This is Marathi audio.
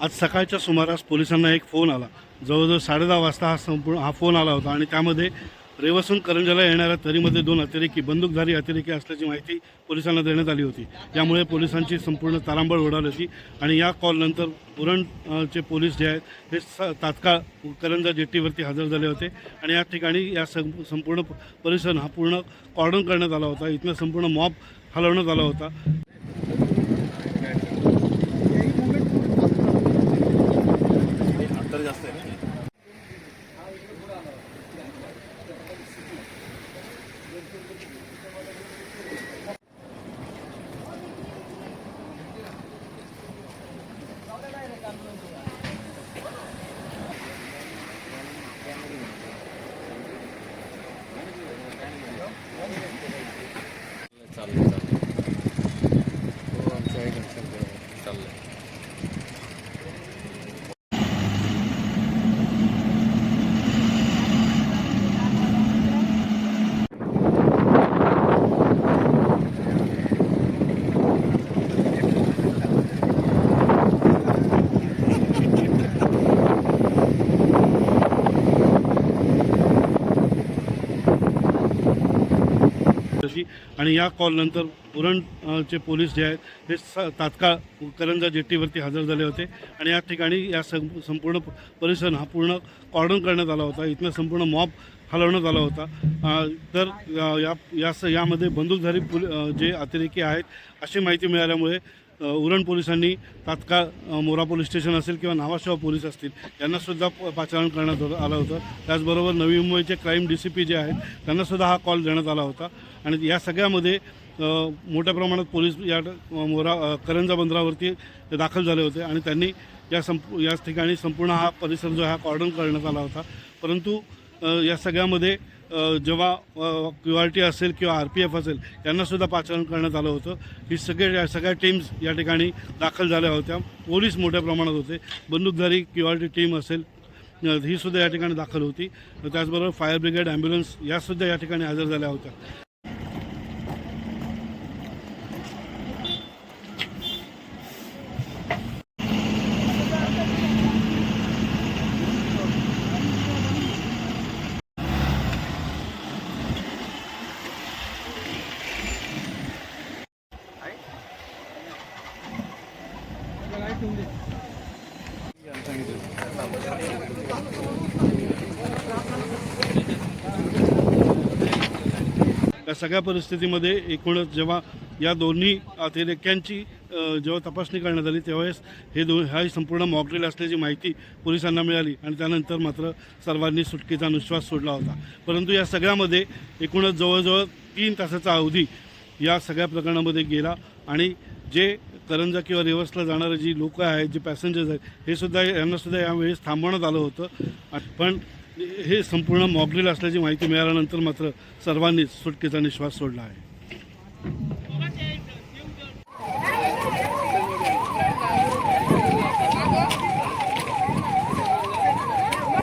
आज सकाळच्या सुमारास पोलिसांना एक फोन आला. जवळजवळ साडेदहा वाजता हा संपूर्ण हा फोन आला होता आणि त्यामध्ये रेवसून करंजाला येणाऱ्या तरीमध्ये दोन अतिरेकी बंदूकधारी अतिरेकी असल्याची माहिती पोलिसांना देण्यात आली होती. यामुळे पोलिसांची संपूर्ण तारांबळ उडाली होती आणि या कॉलनंतर पुरणचे पोलीस जे आहेत हे स तात्काळ करंजा जेट्टीवरती हजर झाले होते आणि या ठिकाणी या सं संपूर्ण परिसर हा पूर्ण कॉर्डन करण्यात आला होता. इथनं संपूर्ण मॉब हलवण्यात आला होता. तशी आणि या कॉलनंतर उरण चे पोलीस जे आहेत हे स तात्काळ करंजा जेट्टीवरती हजर झाले होते. आणि या ठिकाणी या सं संपूर्ण परिसर हा पूर्ण कॉर्डन करण्यात आला होता. इथनं संपूर्ण मॉब हलवण्यात आला होता. तर या या स यामध्ये बंदूकधारी पुल जे अतिरेकी आहेत अशी माहिती मिळाल्यामुळे उरण पोलिसांनी तात्काळ मोरा पोलीस स्टेशन असेल किंवा नावाशेवा पोलीस असतील यांनासुद्धा पाचारण करण्यात होतं- आलं होतं. त्याचबरोबर नवी मुंबईचे क्राईम डी सी पी जे आहेत त्यांनासुद्धा हा कॉल देण्यात आला होता. आणि या सगळ्यामध्ये मोठ्या प्रमाणात पोलीस या मोरा करंजा बंदरावरती दाखल झाले होते आणि त्यांनी या संप याच ठिकाणी संपूर्ण हा परिसर जो हा कॉर्डन करण्यात आला होता. परंतु या सगळ्यामध्ये जेव्हा क्यू आर टी असेल किंवा आर पी एफ असेल यांनासुद्धा पाचारण करण्यात आलं होतं. ही सगळे सगळ्या टीम्स या ठिकाणी दाखल झाल्या होत्या. पोलीस मोठ्या प्रमाणात होते. बंदूकधारी क्यू आर टी टीम असेल हीसुद्धा ही सुद्धा या ठिकाणी दाखल होती. त्याचबरोबर फायर ब्रिगेड ॲम्ब्युलन्स यासुद्धा या ठिकाणी हजर झाल्या होत्या. या सगळ्या परिस्थितीमध्ये एकूणच जेव्हा या दोन्ही अतिरेक्यांची जेव्हा तपासणी करण्यात आली त्यावेळेस हे दोन हा संपूर्ण मॉकड्रिल असल्याची माहिती पोलिसांना मिळाली आणि त्यानंतर मात्र सर्वांनी सुटकेचा निश्वास सोडला होता. परंतु या सगळ्यामध्ये एकूणच जवळजवळ तीन तासाचा अवधी या सगळ्या प्रकरणामध्ये गेला आणि जे करंजा किंवा रिव्हर्सला जाणारे जी लोक आहेत जे पॅसेंजर्स आहेत हे सुद्धा यांनासुद्धा यावेळेस थांबवण्यात आलं होतं. पण हे संपूर्ण मॉकड्रिल असल्याची माहिती मिळाल्यानंतर मात्र सर्वांनीच सुटकेचा निश्वास सोडला आहे.